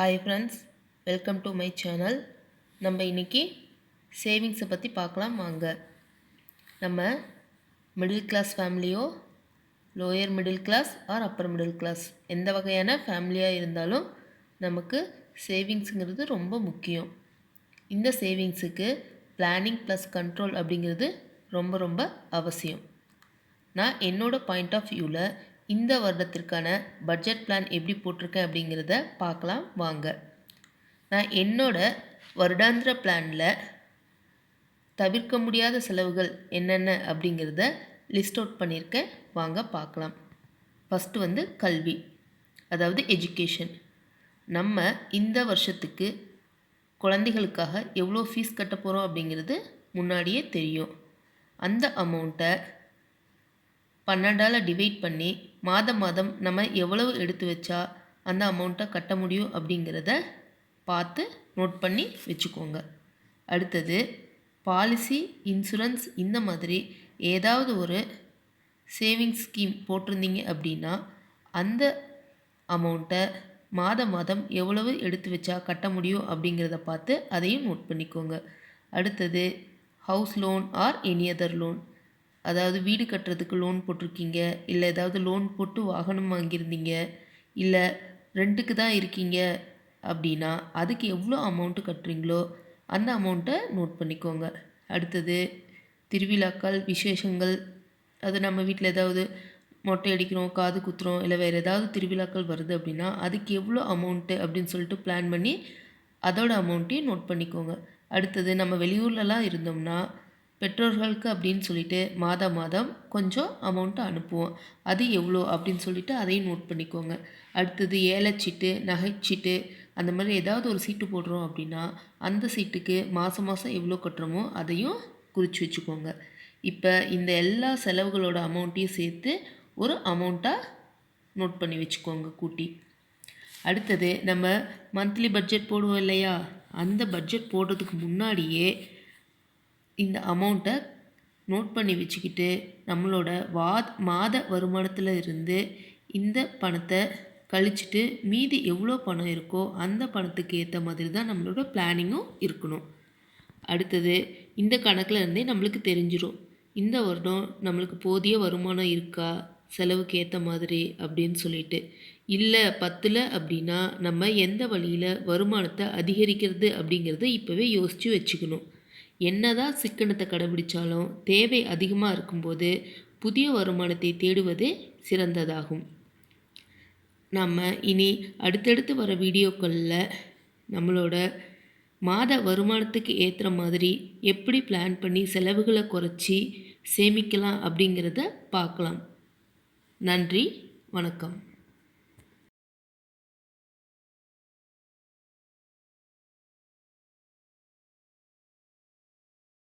Hi friends welcome to my channel நம்ம இன்றைக்கி சேவிங்ஸை பற்றி பார்க்கலாம் வாங்க. நம்ம middle class ஃபேமிலியோ lower middle class or upper middle class எந்த வகையான ஃபேமிலியாக இருந்தாலும் நமக்கு சேவிங்ஸுங்கிறது ரொம்ப முக்கியம். இந்த சேவிங்ஸுக்கு பிளானிங் ப்ளஸ் கண்ட்ரோல் அப்படிங்கிறது ரொம்ப ரொம்ப அவசியம். நான் என்னோடய பாயிண்ட் ஆஃப் வியூவில் இந்த வருடத்திற்கான பட்ஜெட் பிளான் எப்படி போட்டிருக்கேன் அப்படிங்கிறத பார்க்கலாம் வாங்க. நான் என்னோடய வருடாந்திர பிளானில் தவிர்க்க முடியாத செலவுகள் என்னென்ன அப்படிங்கிறத லிஸ்ட் அவுட் பண்ணியிருக்கேன் வாங்க பார்க்கலாம். ஃபஸ்ட்டு வந்து கல்வி அதாவது எஜுகேஷன் நம்ம இந்த வருஷத்துக்கு குழந்தைகளுக்காக எவ்வளோ ஃபீஸ் கட்ட போகிறோம் அப்படிங்கிறது முன்னாடியே தெரியும். அந்த அமௌண்ட்டை பன்னெண்டால் டிவைட் பண்ணி மாதம் மாதம் நம்ம எவ்வளவு எடுத்து வச்சா அந்த அமௌண்ட்டை கட்ட முடியும் அப்படிங்கிறத பார்த்து நோட் பண்ணி வச்சுக்கோங்க. அடுத்தது பாலிசி இன்சூரன்ஸ் இந்த மாதிரி ஏதாவது ஒரு சேவிங்ஸ் ஸ்கீம் போட்டிருந்தீங்க அப்படின்னா அந்த அமௌண்ட்டை மாதம் மாதம் எவ்வளவு எடுத்து வச்சா கட்ட முடியும் அப்படிங்கிறத பார்த்து அதையும் நோட் பண்ணிக்கோங்க. அடுத்தது house loan or any other loan அதாவது வீடு கட்டுறதுக்கு லோன் போட்டிருக்கீங்க இல்லை ஏதாவது லோன் போட்டு வாகனம் வாங்கியிருந்தீங்க இல்லை ரெண்ட்டுக்கு தான் இருக்கீங்க அப்படின்னா அதுக்கு எவ்வளோ அமௌண்ட்டு கட்டுறீங்களோ அந்த அமௌண்ட்டை நோட் பண்ணிக்கோங்க. அடுத்தது திருவிழாக்கள் விசேஷங்கள் அது நம்ம வீட்டில் ஏதாவது மொட்டை அடிக்கிறோம் காது குத்துறோம் இல்லை வேறு ஏதாவது திருவிழாக்கள் வருது அப்படின்னா அதுக்கு எவ்வளோ அமௌண்ட்டு அப்படின்னு சொல்லிட்டு பிளான் பண்ணி அதோட அமௌண்ட்டையும் நோட் பண்ணிக்கோங்க. அடுத்தது நம்ம வெளியூர்லலாம் இருந்தோம்னா பெற்றோர்களுக்கு அப்படின்னு சொல்லிட்டு மாதம் மாதம் கொஞ்சம் அமௌண்ட்டை அனுப்புவோம். அது எவ்வளோ அப்படின்னு சொல்லிட்டு அதையும் நோட் பண்ணிக்கோங்க. அடுத்தது ஏலச்சீட்டு நகைச்சீட்டு அந்த மாதிரி ஏதாவது ஒரு சீட்டு போடுறோம் அப்படின்னா அந்த சீட்டுக்கு மாதம் மாதம் எவ்வளோ கட்டுறோமோ அதையும் குறித்து வச்சுக்கோங்க. இப்போ இந்த எல்லா செலவுகளோட அமௌண்ட்டையும் சேர்த்து ஒரு அமௌண்ட்டாக நோட் பண்ணி வச்சுக்கோங்க கூட்டி. அடுத்தது நம்ம மந்த்லி பட்ஜெட் போடுவோம் இல்லையா? அந்த பட்ஜெட் போடுறதுக்கு முன்னாடியே இந்த அமௌண்ட்டை நோட் பண்ணி வச்சுக்கிட்டு நம்மளோட வா மாத வருமானத்தில் இருந்து இந்த பணத்தை கழிச்சிட்டு மீதி எவ்வளோ பணம் இருக்கோ அந்த பணத்துக்கு ஏற்ற மாதிரி தான் நம்மளோட பிளானிங்கும் இருக்கணும். அடுத்தது இந்த கணக்கில் இருந்தே நம்மளுக்கு தெரிஞ்சிடும் இந்த வருடம் நம்மளுக்கு போதிய வருமானம் இருக்கா? செலவுக்கு ஏற்ற மாதிரி அப்படின்னு சொல்லிட்டு. இல்லை பத்தில் அப்படின்னா நம்ம எந்த வழியில் வருமானத்தை அதிகரிக்கிறது அப்படிங்கிறத இப்போவே யோசித்து வச்சுக்கணும். என்னதான் சிக்கனத்தை கடைபிடிச்சாலும் தேவை அதிகமாக இருக்கும்போது புதிய வருமானத்தை தேடுவது சிறந்ததாகும். நம்ம இனி அடுத்தடுத்து வர வீடியோக்களில் நம்மளோட மாத வருமானத்துக்கு ஏற்ற மாதிரி எப்படி பிளான் பண்ணி செலவுகளை குறைச்சி சேமிக்கலாம் அப்படிங்கிறத பார்க்கலாம். நன்றி வணக்கம்.